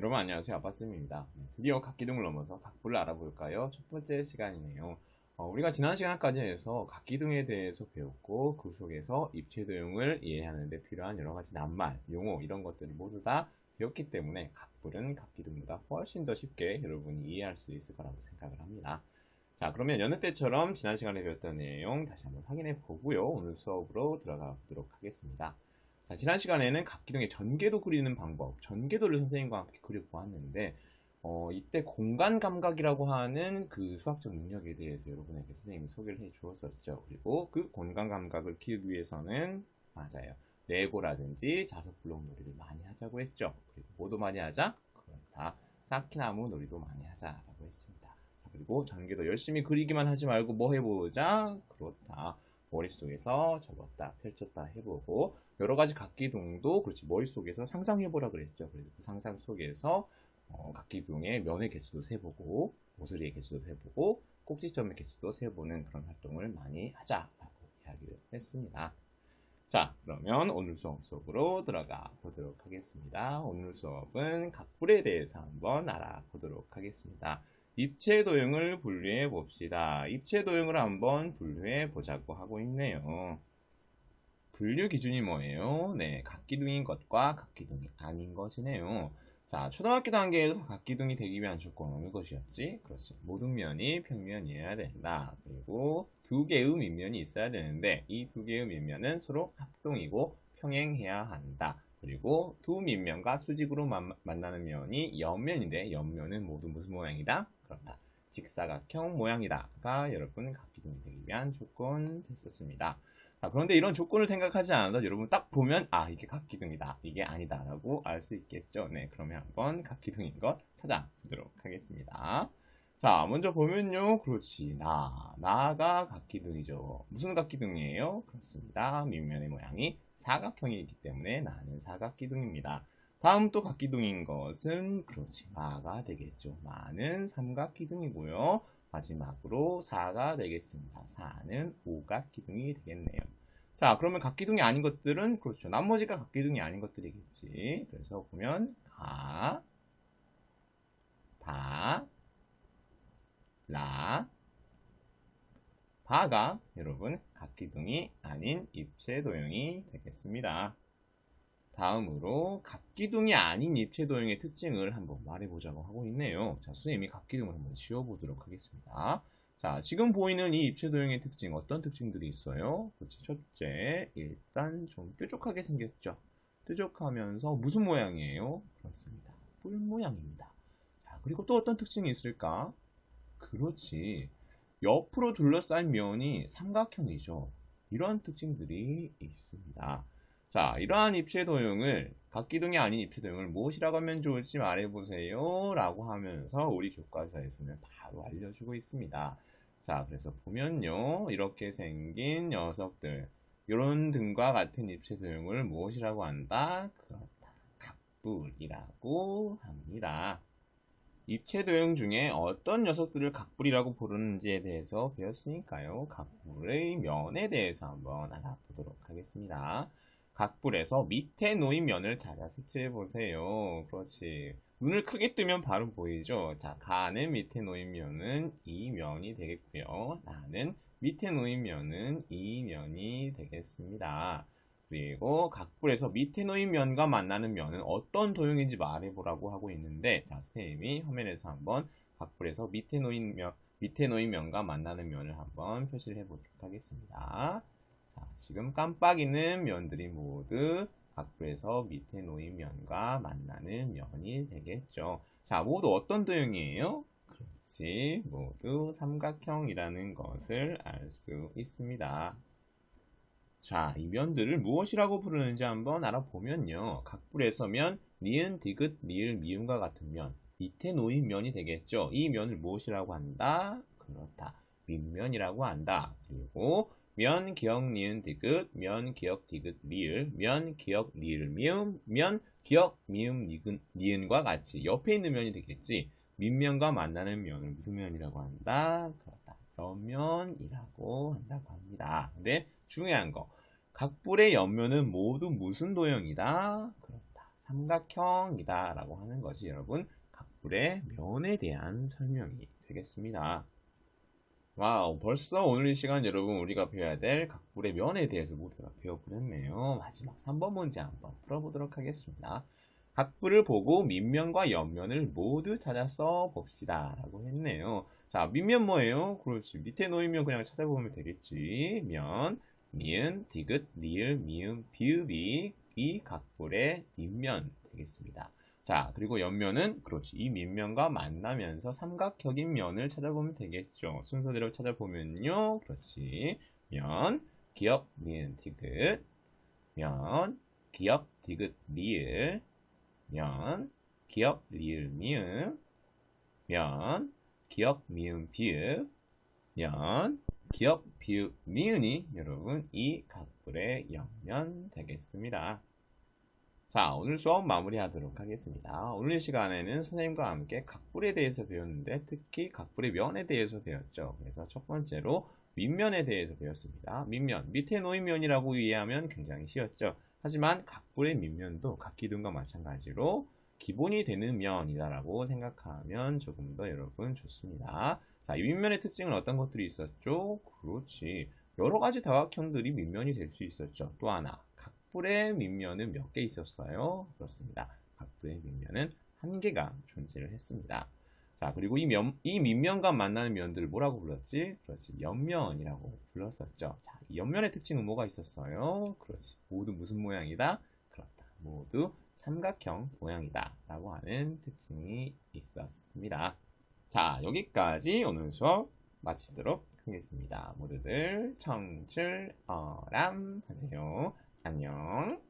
여러분 안녕하세요. 아빠쌤입니다. 네, 드디어 각기둥을 넘어서 각부를 알아볼까요? 첫 번째 시간이네요. 어, 우리가 지난 시간까지 해서 각기둥에 대해서 배웠고 그 속에서 입체도용을 이해하는 데 필요한 여러 가지 낱말, 용어 이런 것들을 모두 다 배웠기 때문에 각불은 각기둥보다 훨씬 더 쉽게 여러분이 이해할 수 있을 거라고 생각을 합니다. 자 그러면 여느 때처럼 지난 시간에 배웠던 내용 다시 한번 확인해 보고요. 오늘 수업으로 들어가 보도록 하겠습니다 자, 지난 시간에는 각기둥의 전개도 그리는 방법, 전개도를 선생님과 함께 그려보았는데, 어, 이때 공간 감각이라고 하는 그 수학적 능력에 대해서 여러분에게 선생님이 소개를 해 주었었죠. 그리고 그 공간 감각을 키우기 위해서는, 맞아요. 레고라든지 자석 블록 놀이를 많이 하자고 했죠. 그리고 뭐도 많이 하자? 그렇다. 쌓기나무 놀이도 많이 하자라고 했습니다. 그리고 전개도 열심히 그리기만 하지 말고 뭐 해보자? 그렇다. 머릿속에서 적었다, 펼쳤다 해보고 여러 가지 각기둥도 그렇지 머릿속에서 상상해보라 그랬죠. 그래서 그 상상 속에서 어, 각기둥의 면의 개수도 세보고 모서리의 개수도 세보고 꼭지점의 개수도 세보는 그런 활동을 많이 하자라고 이야기를 했습니다. 자, 그러면 오늘 수업 수업으로 들어가 보도록 하겠습니다. 오늘 수업은 각불에 대해서 한번 알아보도록 하겠습니다. 입체 도형을 분류해 봅시다. 입체 도형을 한번 분류해 보자고 하고 있네요. 분류 기준이 뭐예요? 네, 각기둥인 것과 각기둥이 아닌 것이네요. 자, 초등학교 단계에서 각기둥이 되기 위한 조건은 어느 것이었지? 그렇지. 모든 면이 평면이어야 된다. 그리고 두 개의 밑면이 있어야 되는데 이 두 개의 밑면은 서로 합동이고 평행해야 한다. 그리고 두 밑면과 수직으로 만, 나는 면이 옆면인데 옆면은 모두 무슨 모양이다? 그렇다. 직사각형 모양이다가 여러분 각기둥이 되기 위한 조건 됐었습니다. 자, 그런데 이런 조건을 생각하지 않아도 여러분 딱 보면 아 이게 각기둥이다 이게 아니다라고 알 수 있겠죠. 네 그러면 한번 각기둥인 것 찾아보도록 하겠습니다. 자 먼저 보면요 그렇지 나 나가 각기둥이죠. 무슨 각기둥이에요? 그렇습니다. 밑면의 모양이 사각형이기 때문에 나는 사각기둥입니다. 다음 또 각기둥인 것은 그렇지 마가 되겠죠. 마는 삼각기둥이고요. 마지막으로 4가 되겠습니다. 4는 오각기둥이 되겠네요. 자, 그러면 각기둥이 아닌 것들은 그렇죠. 나머지가 각기둥이 아닌 것들이겠지. 그래서 보면 가, 다, 라, 바가 여러분 각기둥이 아닌 입체 도형이 되겠습니다. 다음으로 각기둥이 아닌 입체 도형의 특징을 한번 말해보자고 하고 있네요. 자, 선생님이 각기둥을 한번 지워보도록 하겠습니다. 자, 지금 보이는 이 입체 도형의 특징 어떤 특징들이 있어요? 그렇지, 첫째, 일단 좀 뾰족하게 생겼죠. 뾰족하면서 무슨 모양이에요? 그렇습니다. 뿔 모양입니다. 자, 그리고 또 어떤 특징이 있을까? 그렇지. 옆으로 둘러싼 면이 삼각형이죠. 이런 특징들이 있습니다. 자, 이러한 입체 도형을 각기둥이 아닌 입체 도형을 무엇이라고 하면 좋을지 말해보세요. 라고 하면서 우리 교과서에서는 바로 알려주고 있습니다. 자, 그래서 보면요. 이렇게 생긴 녀석들. 이런 등과 같은 입체 도형을 무엇이라고 한다? 그렇다. 각불이라고 합니다. 입체 도형 중에 어떤 녀석들을 각불이라고 부르는지에 대해서 배웠으니까요. 각불의 면에 대해서 한번 알아보도록 하겠습니다. 각불에서 밑에 놓인 면을 찾아 색칠해 보세요. 그렇지. 눈을 크게 뜨면 바로 보이죠. 자, 가는 밑에 놓인 면은 이 면이 되겠고요. 나는 밑에 놓인 면은 이 면이 되겠습니다. 그리고 각불에서 밑에 놓인 면과 만나는 면은 어떤 도형인지 말해보라고 하고 있는데, 자, 선생님이 화면에서 한번 각불에서 밑에 놓인 면, 밑에 놓인 면과 만나는 면을 한번 표시를 해보도록 하겠습니다. 자, 지금 깜빡이는 면들이 모두 각부에서 밑에 놓인 면과 만나는 면이 되겠죠. 자, 모두 어떤 도형이에요? 그렇지. 모두 삼각형이라는 것을 알 수 있습니다. 자, 이 면들을 무엇이라고 부르는지 한번 알아보면요. 각불에서 면, 니은, 디귿, 리을, 미음과 같은 면, 밑에 놓인 면이 되겠죠. 이 면을 무엇이라고 한다? 그렇다. 밑면이라고 한다. 그리고 면, 기억, 니은, 디귿, 면, 기억, 디귿, 리을, 면, 기억, 리을, 미음, 면, 기억, 미음, 니은, 니은과 같이 옆에 있는 면이 되겠지. 밑면과 만나는 면을 무슨 면이라고 한다? 그렇다. 옆면이라고 한다고 합니다. 근데 중요한 거. 각불의 옆면은 모두 무슨 도형이다? 그렇다. 삼각형이다 라고 하는 것이 여러분 각불의 면에 대한 설명이 되겠습니다. 와우, 벌써 오늘 이 시간 여러분 우리가 배워야 될 각불의 면에 대해서 모두 다 배워보렸네요. 마지막 3번 문제 한번 풀어보도록 하겠습니다. 각불을 보고 밑면과 옆면을 모두 찾아 써 봅시다. 라고 했네요. 자, 밑면 뭐예요? 그렇지. 밑에 놓이면 그냥 찾아보면 되겠지. 면, 니은, 디귿, 리을, 미음, 비읍이 이 각불의 밑면 되겠습니다. 자, 그리고 옆면은 그렇지. 이 밑면과 만나면서 삼각형인 면을 찾아보면 되겠죠. 순서대로 찾아보면요. 그렇지. 면, 기역, 니은, 디귿, 면, 기역, 디귿, 리을, 면, 기역, 리을, 미음, 면, 기역, 미음, 비읍, 면, 기역, 비읍, 니은이 여러분 이 각불의 옆면 되겠습니다. 자, 오늘 수업 마무리하도록 하겠습니다. 오늘 시간에는 선생님과 함께 각불에 대해서 배웠는데 특히 각불의 면에 대해서 배웠죠. 그래서 첫 번째로 밑면에 대해서 배웠습니다. 밑면, 밑에 놓인 면이라고 이해하면 굉장히 쉬웠죠. 하지만 각불의 밑면도 각기둥과 마찬가지로 기본이 되는 면이다라고 생각하면 조금 더 여러분 좋습니다. 자, 이 밑면의 특징은 어떤 것들이 있었죠? 그렇지. 여러 가지 다각형들이 밑면이 될 수 있었죠. 또 하나, 각불의 밑면은 몇 개 있었어요? 그렇습니다. 각불의 밑면은 한 개가 존재를 했습니다. 자, 그리고 이 면, 이 밑면과 만나는 면들을 뭐라고 불렀지? 그렇지. 옆면이라고 불렀었죠. 자, 이 옆면의 특징은 뭐가 있었어요? 그렇지. 모두 무슨 모양이다? 그렇다. 모두 삼각형 모양이다. 라고 하는 특징이 있었습니다. 자, 여기까지 오늘 수업 마치도록 하겠습니다. 모두들 청출 어람 하세요. 안녕.